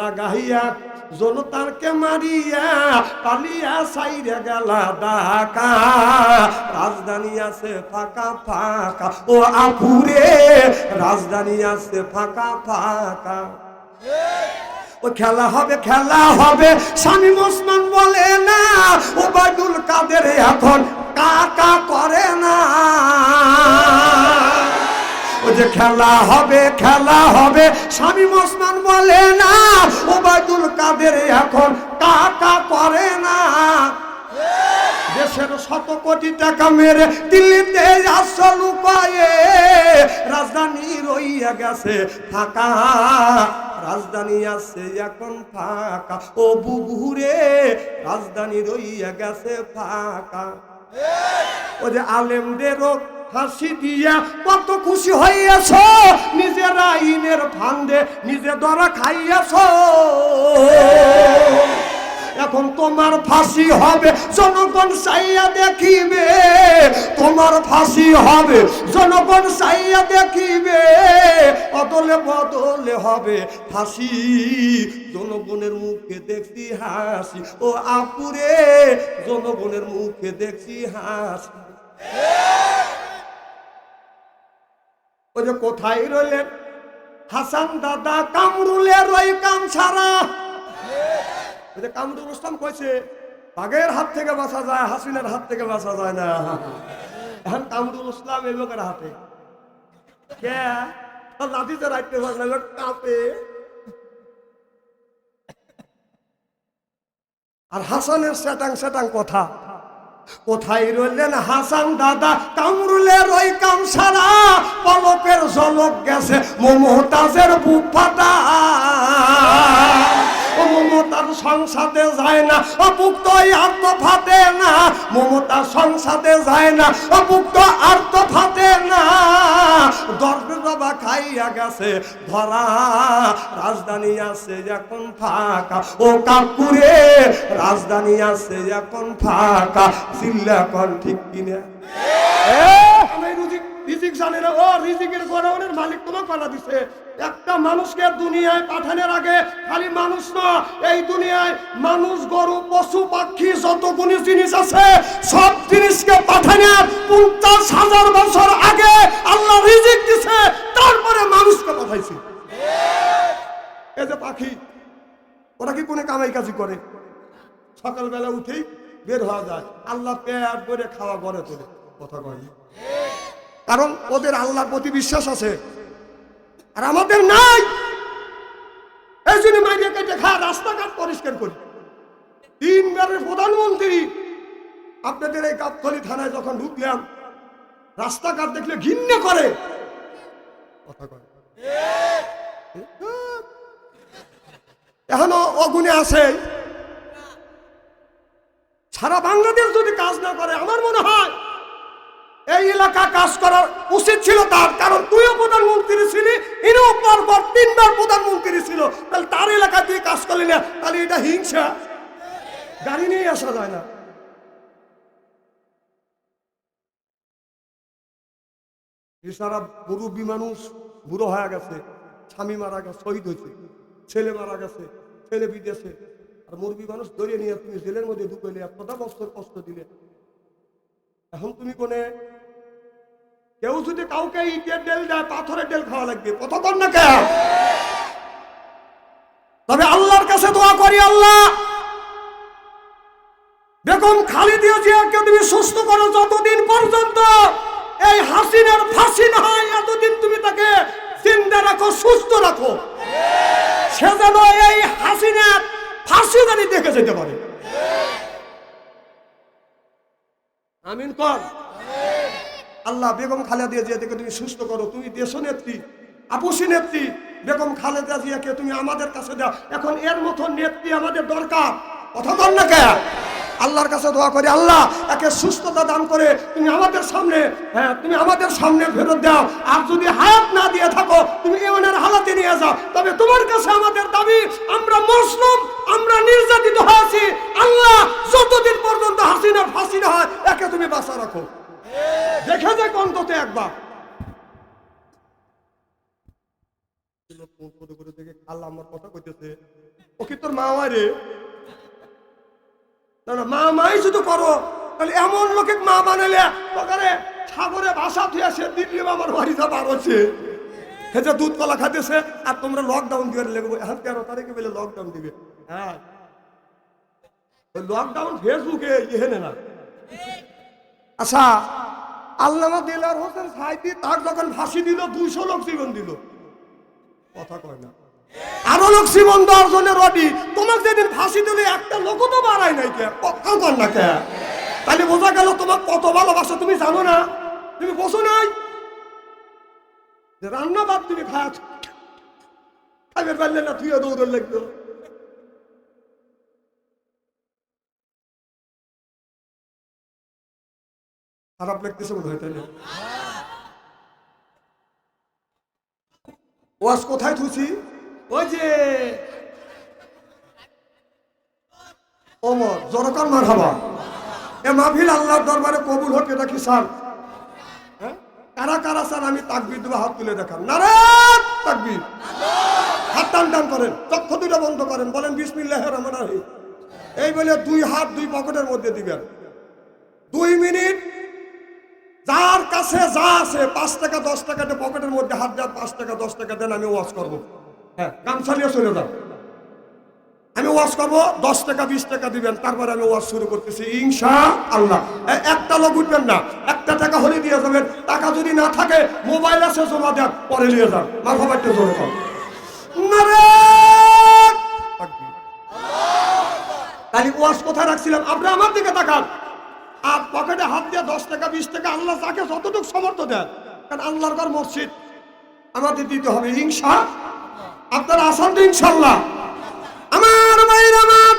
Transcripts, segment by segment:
লাগাইয়া, জনতারকে মারিয়া পালিয়া সাইরে গেলা ডাকা রাজধানী আছে ফাঁকা ফাঁকা। ও আপুরে রাজধানী আছে ফাঁকা ফাঁকা। ও খেলা হবে খেলা হবে, স্বামী মুসমান বলে না। ও বাইদুল কাদের এখন খেলা হবে খেলা হবে, স্বামী মুসমান বলে না। ও বাইদুল কাদের এখন কাকা করে না। দেশের শত কোটি টাকা মেরে দিল্লিতে আসল উপায়ে রাজধানী রইয়া গেছে ফাঁকা। রাজধানী আছে এখন ফাঁকা। ও বুবুরে, রাজধানী রইয়া গেছে ফাঁকা। ও যে আলেমদেরও হাসি দিয়া কত খুশি হইয়াছ? নিজের আইনের ফান্দে নিজে ধরা খাইয়াছ। এখন তোমার ফাঁসি হবে, জনগণ চাইয়া দেখিবে। তোমার ফাঁসি হবে, জনগণ চাইয়া দেখিবে। অদলে বদলে হবে ফাঁসি। জনগণের মুখে দেখছি হাসি। ও আপুরে, জনগণের মুখে দেখছি হাসি। ওই যে কোথায় রইলেন? হাসান দাদা কামরুলের ওই কাম ছাড়া ওই যে কামরুল ইসলাম কইছে, বাঘের হাত থেকে বাঁচা যায়, হাসিনের হাত থেকে বাঁচা যায় না। এখন কামরুল ইসলাম এই লোকের হাতে। আর হাসানের সেটাং সেটাং কথা। কোথায় রইলেন হাসান দাদা? কামরুলের ওই কাম সারা পলকের জলক গেছে মমতাজের বুক ফাটা। মমতার সংসাদে যায় না অপুক্ত আর তো ফাটে না। মমতার সংসাদে যায় না অপুক্ত আর তো ফাটে না। দর্বে বাবা খাইয়া গেছে ধরা। রাজধানী আছে এখন ফাঁকা। ও কাকুরে রাজধানী আছে এখন ফাঁকা। চিল্লা কন। ঠিক কিনা জানি না ও রিজিকের গোডাউনের মালিক তোমাকে পালা দিছে। একটা মানুষকে দুনিয়ায় পাঠানোর আগে খালি মানুষ না, এই দুনিয়ায় মানুষ, গরু, পশু, পাখি, যতগুলি জিনিস আছে, সব জিনিসকে পাঠানোর পঞ্চাশ হাজার বছর আগে আল্লাহ রিজিক দিছে, তারপরে মানুষকে পাঠাইছে। এই যে পাখি, ওরা কি কোনো কামাই কাজি করে? সকালবেলা উঠেই বের হওয়া যায়। আল্লাহ পেট করে খাওয়া গড়ে তোলে। কথা কয়। কারণ ওদের আল্লাহর প্রতি বিশ্বাস আছে। আর আমাদের নাই। এই জন্য মাইরে কেটে খা রাস্তাঘাট পরিষ্কার করি। তিনবারের প্রধানমন্ত্রী। আপনাদের এই গাবতলি থানায় যখন ঢুকলাম, রাস্তাঘাট দেখলে ঘিন্নে করে। কথা কয়। এখনও অগুণে আছে। সারা বাংলাদেশ যদি কাজ না করে, আমার মনে হয় এই এলাকা কাজ করার উচিত ছিল তার, কারণ তুইও প্রধানমন্ত্রী ছিলি, ইনিও পর পর তিনবার প্রধানমন্ত্রী ছিল। তাহলে তার এলাকা তুই কাজ করলি না, তাহলে এটা হিংসা। গাড়ি নিয়ে আসা যায় না। এছাড়া মুরব্বী মানুষ বুড়ো হয়ে গেছে, স্বামী মারা গেছে, শহীদ হয়েছে, ছেলে মারা গেছে, ছেলে বিদেশে। আর মুরব্বী মানুষ ধরে নিয়ে তুমি জেলের মধ্যে ঢুকাইলে কত বছর কষ্ট দিলে। এখন তুমি কোনে কেউ যদি কাউকে ইটের ডেল দেয়, পাথরের ডেল খাওয়া লাগবে। কতক্ষণ না কে তবে আল্লাহর কাছে দোয়া করি আল্লাহ। বেগম খালিদিয়া জিয়াকে তুমি সুস্থ করো যতদিন পর্যন্ত। এই হাসিনার ফাঁসি না হয়, এতদিন তুমি তাকে জিন্দা রাখো, সুস্থ রাখো। সে যেন এই হাসিনার ফাঁসি জানি দেখে যেতে পারে। আমিন কর। আল্লাহ বেগম খালেদা জিয়াকে তুমি সুস্থ করো, তুমি দেশ নেত্রী আপুসি নেত্রী। বেগম খালেদা জিয়াকে তুমি আমাদের কাছে দাও। এখন এর মতো নেত্রী আমাদের দরকার। কথা বল না কে? আল্লাহর কাছে দোয়া করি, আল্লাহ, একে সুস্থতা দান করে তুমি আমাদের সামনে হ্যাঁ তুমি আমাদের সামনে ফেরত দাও। আর যদি হায়াত না দিয়ে থাকো, তুমি এমনের হালাতে নিয়ে যাও। তবে তোমার কাছে আমাদের দাবি, আমরা মুসলিম, আমরা নির্যাতিত হয়েছি। আল্লাহ, যতদিন পর্যন্ত হাসিনার ফাঁসি না হয়, একে তুমি বাঁচা রাখো। অন্তত একবার। আল্লাহ আমার কথা কইতেছে তোর মা মারে না মা মাই শুধু করো, তাহলে এমন লোকে আর তোমরা লকডাউন দিয়ে লেগবো এখন তেরো তারিখে বলে লকডাউন দিবে। লকডাউন ফেসবুকে ইহেনে না। আচ্ছা আল্লামা দিলার হোসেন সাইদি তার যখন ফাঁসি দিল, দুইশো লোক জীবন দিল। কথা কয় না। আরও লোক জীবন দেওয়ার জন্য রডি তোমাকে যেদিন ফাঁসি দিলে, একটা লোকও তো বাড়ায় নাই কে? কথা কর না কে? তাহলে বোঝা গেল তোমার কত ভালোবাসো, তুমি জানো না? তুমি বসো নাই। রান্না বাদ তুমি খাচ্ছ খাইবে পারলে না তুইও দৌড় লাগতো খারাপ লাগতেছে মনে হয় তাইলে ওয়াজ কোথায় থুছি ওই যে ওমর জনকর মার এ মাহফিল আল্লাহর দরবারে কবুল হোক, এটা কি স্যার? হ্যাঁ? কারা কারা স্যার, আমি তাকবির দেবো, হাত তুলে দেখান। নারে তাকবির। হাত টান টান করেন, চক্ষু দুটো বন্ধ করেন, বলেন বিসমিল্লাহ এই বলে দুই হাত দুই পকেটের মধ্যে দিবেন। দুই মিনিট যার কাছে যা আছে, পাঁচ টাকা, দশ টাকাতে পকেটের মধ্যে হাত দেন, পাঁচ টাকা, দশ টাকা দেন, আমি ওয়াশ করব। হ্যাঁ গামছা নিয়ে চলে যান আমি ওয়াশ করব, দশ টাকা, বিশ টাকা দিবেন, তারপরে আমি ওয়াশ শুরু করতেছি ইনশা আল্লাহ একটা লোক উঠবেন না, একটা টাকা হলে দিয়ে যাবেন, টাকা যদি না থাকে, মোবাইল আছে, জমা দেন, পরে নিয়ে যান, মাথা বাড়তে কর তাহলে ওয়াশ কোথায় রাখছিলাম? আপনি আমার দিকে তাকান। আর পকেটে হাত দিয়ে দশ টাকা, বিশ টাকা, আল্লাহ যাকে যতটুকু সমর্থ দেন, কারণ আল্লাহর ঘর মসজিদ। আমাদের দিতে হবে হিংসা। আপনারা আসান তো ইনশাল্লাহ আমার মায়ের আমার।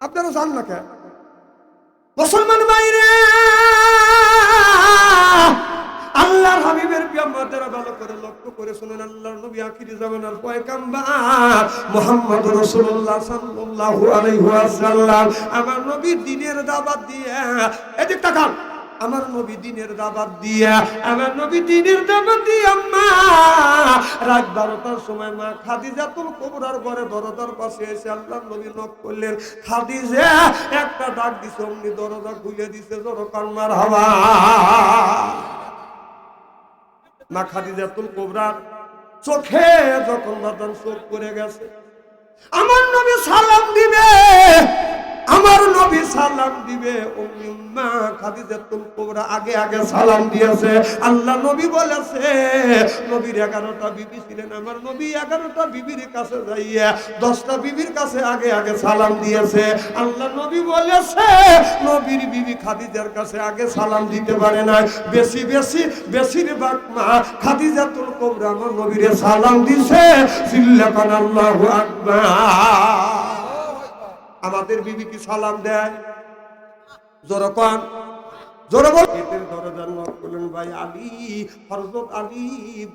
আপনারা জান না কে? মুসলমান মাইরে। পিয়ামাতেরা ভালো করে লক্ষ্য করে নবী আখিরি জামানার পয়গাম্বার রাসূলুল্লাহ সাল্লাল্লাহু আলাইহি ওয়াসাল্লাম। আমার দাওয়াত দিয়ে, এদিক তাকান। আমার নবী দিনের দাবাত দিয়া, আমার নবী দিনের দাবাত দিয়া মা রাত বারোটার সময় মা খাদিজাতুল কোবরার ঘরে দরজার পাশে এসে আল্লাহ নবী নক করলেন, খাদিজা, একটা ডাক দিছে, অমনি দরজা খুলে দিছে জোরকার মার হাওয়া মা খাদিজাতুল কোবরার চোখে যখন বাদান চোখ করে গেছে আমার নবী সালাম দিবে। আমার নবী সালাম দিবে। আগে আগে সালাম দিয়েছে। আল্লাহ নবী বলেছে, নবীর এগারোটা বিবি ছিলেন আমার নবী, এগারোটা বিবির কাছে যাইয়া দশটা বিবির কাছে আগে আগে সালাম দিয়েছে। আল্লাহ নবী বলেছে, নবীর বিবি খাদিজার কাছে আগে সালাম দিতে পারে না বেশি বেশি, বেশিরভাগ মা খাদিজাতুল কোবরা আমার নবীরে সালাম দিছে। সিল্লাকান আল্লাহু আকবার। আমাদের বিবি কি সালাম দেয়। জোরকান জোরে বল। দরজা নক করলেন ভাই আলী হরজত আলী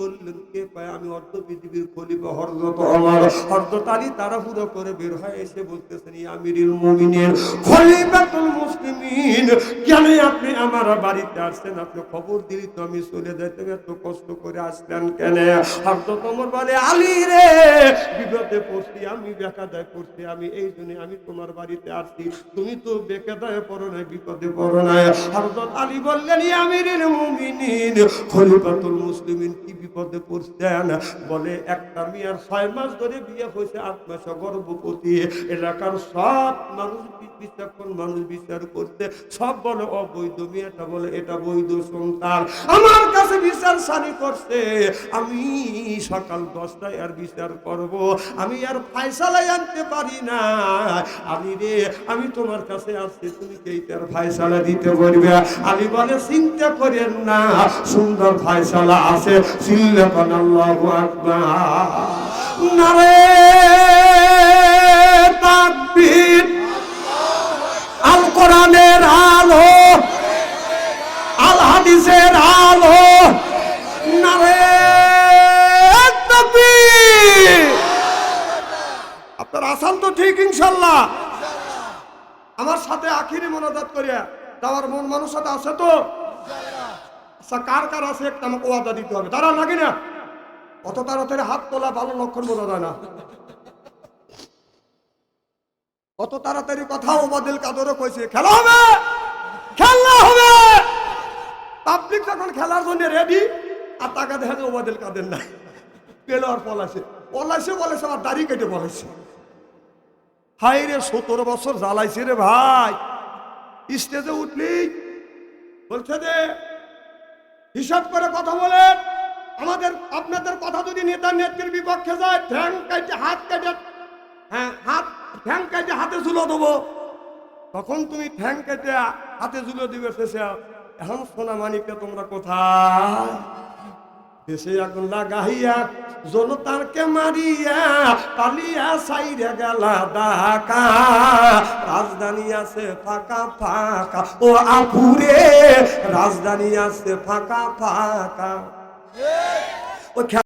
বললেন কে পায় আমি অর্ধ পৃথিবীর খলিফা হরজত আমার হরজত আলী করে বের এসে বলতেছেন আমিরুল মুমিনিন, খলিফাতুল মুসলিমিন, কেন আপনি আমার বাড়িতে আসছেন? আপনি খবর দিলি তো আমি চলে যাইতাম এত কষ্ট করে আসলেন কেন? হরজত ওমর বলে, আলী রে, বিপদে পড়ছি, আমি বেকাদায় পড়ছি, আমি এই জন্য আমি তোমার বাড়িতে আসছি। তুমি তো বেকাদায় পড়ো নাই, বিপদে পড়ো নাই। হরজত আলী বললেন "ইয়া আমিরুল মুমিনিন খলিফাতুল মুসলিমিন কি বিপদে পড়ছেন? বলে, একটা ছয় মাস ধরে বিয়ে হয়েছে, আট গর্ভবতী। এলাকার সব মানুষ বিচক্ষণ মানুষ বিচার করতে সব বলে, অবৈধ মেয়েটা বলে, এটা বৈধ সন্তান। আমার কাছে বিচার সানি করছে। আমি সকাল দশটায় আর বিচার করব। আমি আর ফায়সালাই আনতে পারি না। আমি রে, আমি তোমার কাছে আসছি, তুমি কি এইটার ফায়সালা দিতে পারবে? আমি বলে, চিন্তা করেন না। সুন্দর ফায়সালা আছে। সিল্লাকান আল কোরআনের আলো। আল হাদিসের আলো। নারে আপনার আসান তো ঠিক ইনশাল্লাহ আমার সাথে আখিরি মনাজাত করিয়া, যাওয়ার মন মানুষ সাথে আছে তো? আচ্ছা কার কার আছে? একটা আমাকে ওয়াদা দিতে হবে। তারা লাগে না অত তাড়াতাড়ি হাত তোলা ভালো লক্ষণ বোঝা যায় না। কত তাড়াতাড়ি কথা ওবাদিল কাদরও কইছে, খেলা হবে! খেলা হবে! পাবলিক যখন খেলার জন্য রেডি আর টাকা দেখা যায় ওবাদিল কাদের নাই। পেল আর পলাশে। পলাশে বলেছে আমার দাড়ি কেটে বলেছে হাই রে, সতেরো বছর জ্বালাইছে রে ভাই। স্টেজে উঠলি, বলছে যে হিসাব করে কথা বলেন। আমাদের, আপনাদের কথা যদি নেতা নেত্রীর বিপক্ষে যায় ঠ্যাং কাটে হাত কাটে হ্যাঁ হাত ঠ্যাং কাটে হাতে ঝুলো দেবো। তখন তুমি ঠ্যাং কেটে হাতে ঝুলো দিবে শেষে। এখন সোনা মানিকে তোমরা কোথায়? দেশে আগুন লাগাইয়া জনতারকে মারিয়া পালিয়া সাইরে গেলা ডাকা রাজধানী আছে ফাঁকা ফাঁকা। ও আপুরে রাজধানী আছে ফাঁকা ফাঁকা। ও